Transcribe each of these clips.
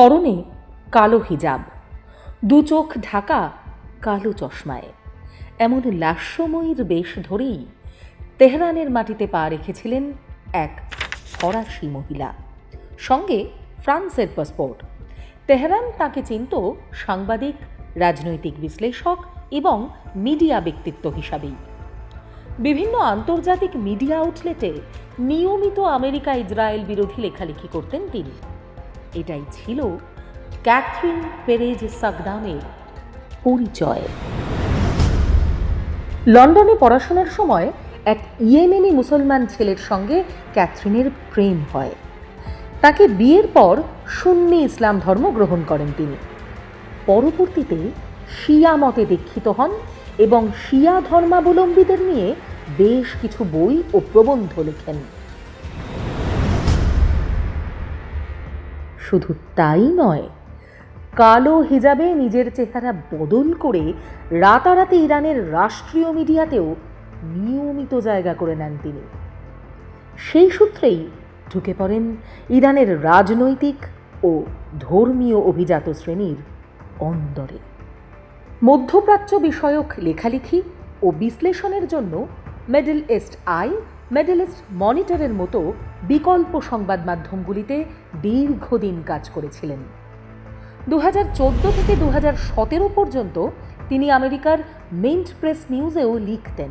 পরনে কালো হিজাব, দু চোখ ঢাকা কালো চশমায়। এমন লাস্যময়ীর বেশ ধরেই তেহরানের মাটিতে পা রেখেছিলেন এক ফরাসি মহিলা। সঙ্গে ফ্রান্সের পাসপোর্ট। তেহরান তাকে চিনত সাংবাদিক, রাজনৈতিক বিশ্লেষক এবং মিডিয়া ব্যক্তিত্ব হিসাবেই। বিভিন্ন আন্তর্জাতিক মিডিয়া আউটলেটে নিয়মিত আমেরিকা ইসরায়েল বিরোধী লেখালেখি করতেন তিনি। এটাই ছিল ক্যাথরিন পেরেজ সাকদামের পরিচয়। লন্ডনে পড়াশোনার সময় এক ইয়েমেনি মুসলমান ছেলের সঙ্গে ক্যাথরিনের প্রেম হয়। তাকে বিয়ের পর সুন্নি ইসলাম ধর্ম গ্রহণ করেন তিনি। পরবর্তীতে শিয়া মতে দীক্ষিত হন এবং শিয়া ধর্মাবলম্বীদের নিয়ে বেশ কিছু বই ও প্রবন্ধ লেখেন। শুধু তাই নয়, কালো হিজাবে নিজের চেহারা বদল করে রাতারাতি ইরানের রাষ্ট্রীয় মিডিয়াতেও নিয়মিত জায়গা করে নেন তিনি। সেই সূত্রেই ঢুকে পড়েন ইরানের রাজনৈতিক ও ধর্মীয় অভিজাত শ্রেণির অন্দরে। মধ্যপ্রাচ্য বিষয়ক লেখালেখি ও বিশ্লেষণের জন্য Middle East Eye Middle East মনিটরের মতো বিকল্প সংবাদ মাধ্যমগুলিতে দীর্ঘদিন কাজ করেছিলেন। দু হাজার চোদ্দ থেকে দু হাজার সতেরো পর্যন্ত তিনি আমেরিকার মেন্ট প্রেস নিউজেও লিখতেন।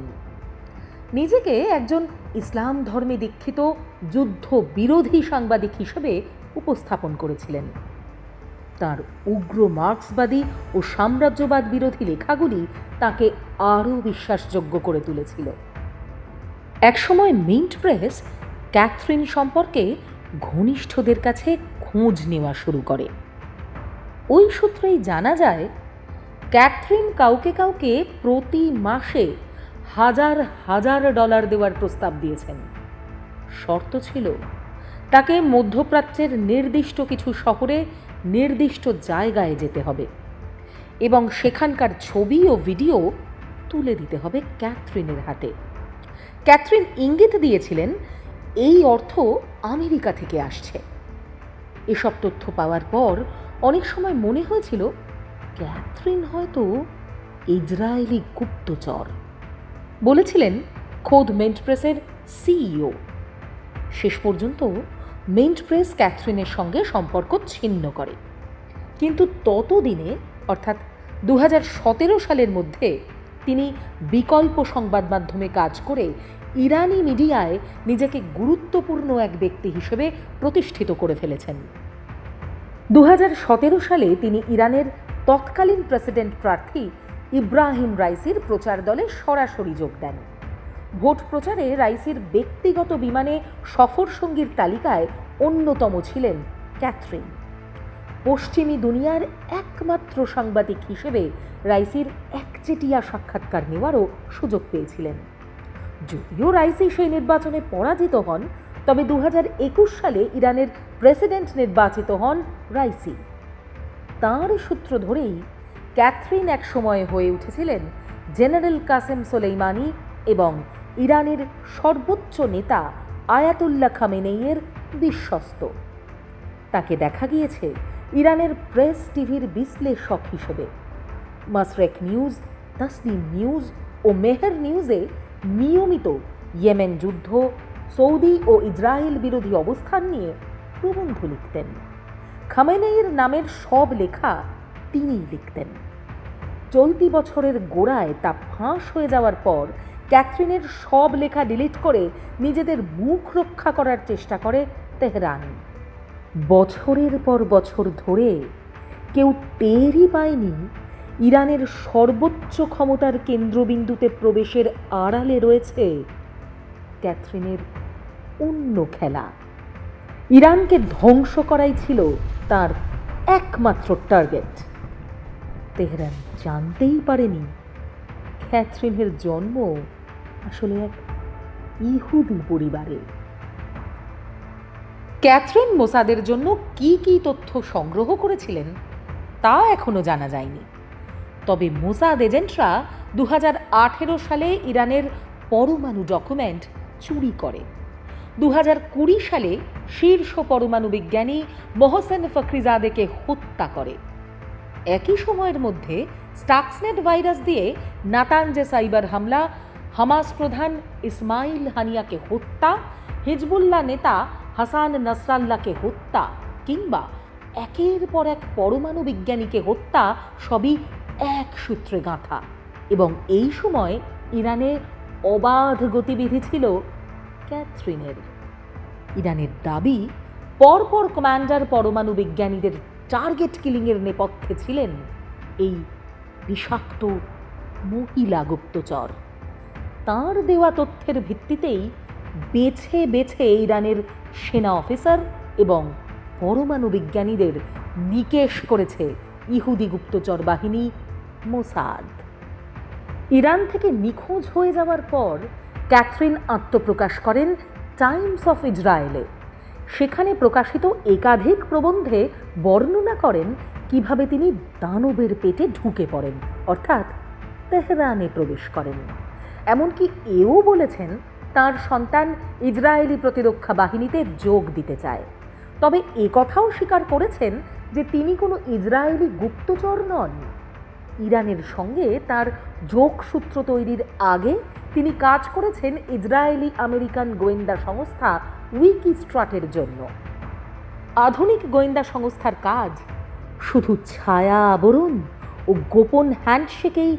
নিজেকে একজন ইসলাম ধর্মে দীক্ষিত, যুদ্ধ বিরোধী সাংবাদিক হিসেবে উপস্থাপন করেছিলেন। তার উগ্র মার্ক্সবাদী ও সাম্রাজ্যবাদ বিরোধী লেখাগুলি তাকে আরও বিশ্বাসযোগ্য করে তুলেছিল। একসময় মিন্ট প্রেস ক্যাথরিন সম্পর্কে ঘনিষ্ঠদের কাছে খোঁজ নেওয়া শুরু করে। ওই সূত্রেই জানা যায়, ক্যাথরিন কাউকে কাউকে প্রতি মাসে হাজার হাজার ডলার দেওয়ার প্রস্তাব দিয়েছেন। শর্ত ছিল, তাকে মধ্যপ্রাচ্যের নির্দিষ্ট কিছু শহরে নির্দিষ্ট জায়গায় যেতে হবে এবং সেখানকার ছবি ও ভিডিও তুলে দিতে হবে ক্যাথরিনের হাতে। ক্যাথরিন ইঙ্গিত দিয়েছিলেন, এই অর্থ আমেরিকা থেকে আসছে। এসব তথ্য পাওয়ার পর অনেক সময় মনে হয়েছিল, ক্যাথরিন হয়তো ইসরায়েলি গুপ্তচর। বলেছিলেন খোদ মেন্ট প্রেসের সিইও। শেষ পর্যন্ত মেন্ট প্রেস ক্যাথরিনের সঙ্গে সম্পর্ক ছিন্ন করে। কিন্তু ততদিনে, অর্থাৎ দু হাজার সতেরো সালের মধ্যে, তিনি বিকল্প সংবাদ মাধ্যমে কাজ করে ইরানি মিডিয়ায় নিজেকে গুরুত্বপূর্ণ এক ব্যক্তি হিসেবে প্রতিষ্ঠিত করে ফেলেছেন। দু হাজার সতেরো সালে তিনি ইরানের তৎকালীন প্রেসিডেন্ট প্রার্থী ইব্রাহিম রাইসির প্রচার দলে সরাসরি যোগ দেন। ভোট প্রচারে রাইসির ব্যক্তিগত বিমানে সফর সঙ্গীর তালিকায় অন্যতম ছিলেন ক্যাথরিন। পশ্চিমী দুনিয়ার একমাত্র সাংবাদিক হিসেবে রাইসির একচেটিয়া সাক্ষাৎকার নেওয়ারও সুযোগ পেয়েছিলেন। যদিও রাইসি সেই নির্বাচনে পরাজিত হন, তবে দু হাজার একুশ সালে ইরানের প্রেসিডেন্ট নির্বাচিত হন রাইসি। তাঁর সূত্র ধরেই ক্যাথরিন এক সময় হয়ে উঠেছিলেন জেনারেল কাসেম সোলেইমানি এবং ইরানের সর্বোচ্চ নেতা আয়াতুল্লাহ খামেনেইয়ের বিশ্বস্ত। তাকে দেখা গিয়েছে ইরানের প্রেস টিভির বিশ্লেষক হিসেবে। মাসরেক নিউজ, তাসনিম নিউজ ও মেহের নিউজে নিয়মিত ইয়েমেন যুদ্ধ, সৌদি ও ইসরায়েল বিরোধী অবস্থান নিয়ে প্রবন্ধ লিখতেন। খামেনেইয়ের নামের সব লেখা তিনিই লিখতেন। চলতি বছরের গোড়ায় তা ফাঁস হয়ে যাওয়ার পর ক্যাথরিনের সব লেখা ডিলিট করে নিজেদের মুখ রক্ষা করার চেষ্টা করে তেহরান। বছরের পর বছর ধরে কেউ টেরই পায়নি ইরানের সর্বোচ্চ ক্ষমতার কেন্দ্রবিন্দুতে প্রবেশের আড়ালে রয়েছে ক্যাথরিনের অন্য খেলা। ইরানকে ধ্বংস করাই ছিল তার একমাত্র টার্গেট। তেহরান জানতেই পারেনি ক্যাথরিনের জন্ম আসলে এক ইহুদি পরিবারে। ক্যাথরিন মোসাদের জন্য কি কি তথ্য সংগ্রহ করেছিলেন তা এখনও জানা যায়নি। তবে মোসাদ এজেন্টরা দু হাজার আঠেরো সালে ইরানের পরমাণু ডকুমেন্ট চুরি করে। দু সালে শীর্ষ পরমাণু বিজ্ঞানী মোহসেন ফখরিজাদেকে হত্যা করে। একই সময়ের মধ্যে স্টাক্সনেট ভাইরাস দিয়ে নাতানজে সাইবার হামলা, হামাস প্রধান ইসমাইল হানিয়াকে হত্যা, হিজবুল্লাহ নেতা হাসান নাসরাল্লাহকে হত্যা কিংবা একের পর এক পরমাণু বিজ্ঞানীকে হত্যা সবই এক সূত্রে গাঁথা। এবং এই সময় ইরানে অবাধ গতিবিধি ছিল ক্যাথরিনের। ইরানের দাবি, পরপর কমান্ডার পরমাণু বিজ্ঞানীদের টার্গেট কিলিংয়ের নেপথ্যে ছিলেন এই বিষাক্ত মহিলা গুপ্তচর। তার দেওয়া তথ্যের ভিত্তিতেই বেছে বেছে ইরানের সেনা অফিসার এবং পরমাণু বিজ্ঞানীদের নিকেশ করেছে ইহুদি গুপ্তচর বাহিনী মোসাদ। ইরান থেকে নিখোঁজ হয়ে যাওয়ার পর ক্যাথরিন আত্মপ্রকাশ করেন টাইমস অফ ইসরায়েলে সেখানে প্রকাশিত একাধিক প্রবন্ধে বর্ণনা করেন কীভাবে তিনি দানবের পেটে ঢুকে পড়েন, অর্থাৎ তেহরানে প্রবেশ করেন। এমনকি এও বলেছেন তার সন্তান ইসরায়েলি প্রতিরক্ষা বাহিনীতে যোগ দিতে চায়। তবে এ কথাও স্বীকার করেছেন যে তিনি কোনো ইসরায়েলি গুপ্তচর নন। ইরানের সঙ্গে তার যোগসূত্র তৈরির আগে তিনি কাজ করেছেন ইসরায়েলি আমেরিকান গোয়েন্দা সংস্থা উইকিস্ট্রাটের জন্য। আধুনিক গোয়েন্দা সংস্থার কাজ শুধু ছায়া আবরণ ও গোপন হ্যান্ডশেকেই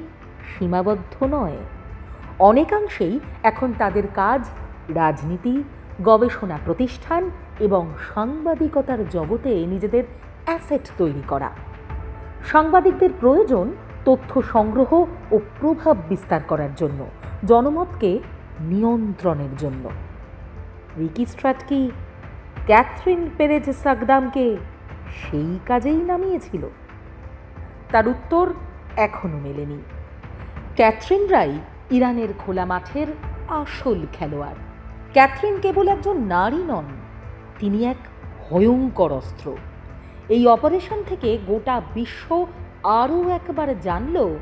সীমাবদ্ধ নয়, অনেকাংশেই এখন তাদের কাজ রাজনীতি, গবেষণা প্রতিষ্ঠান এবং সাংবাদিকতার জগতে নিজেদের অ্যাসেট তৈরি করা। সাংবাদিকদের প্রয়োজন তথ্য সংগ্রহ ও প্রভাব বিস্তার করার জন্য, জনমতকে নিয়ন্ত্রণের জন্য। উইকিস্ট্রাট কি? ক্যাথরিন পেরেজ সাকদামকে সেই কাজেই নামিয়েছিল? তার উত্তর এখনও মেলেনি। ক্যাথরিনরাই ইরানের খোলা মাঠের আসল খেলোয়াড়। ক্যাথরিন কেবল একজন নারী নন, তিনি এক ভয়ঙ্কর অস্ত্র। এই অপারেশন থেকে গোটা বিশ্ব আরও একবার জানল,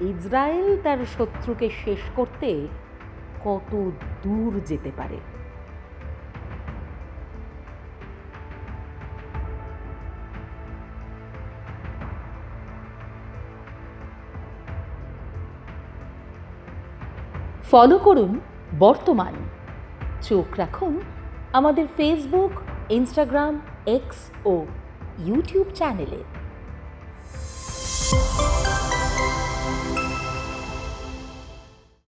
ইসরায়েল তার শত্রুকে শেষ করতে কত দূর যেতে পারে। ফলো করুন বর্তমান। চোখ রাখুন আমাদের ফেসবুক ইনস্টাগ্রাম এক্স ও ইউটিউব চ্যানেলে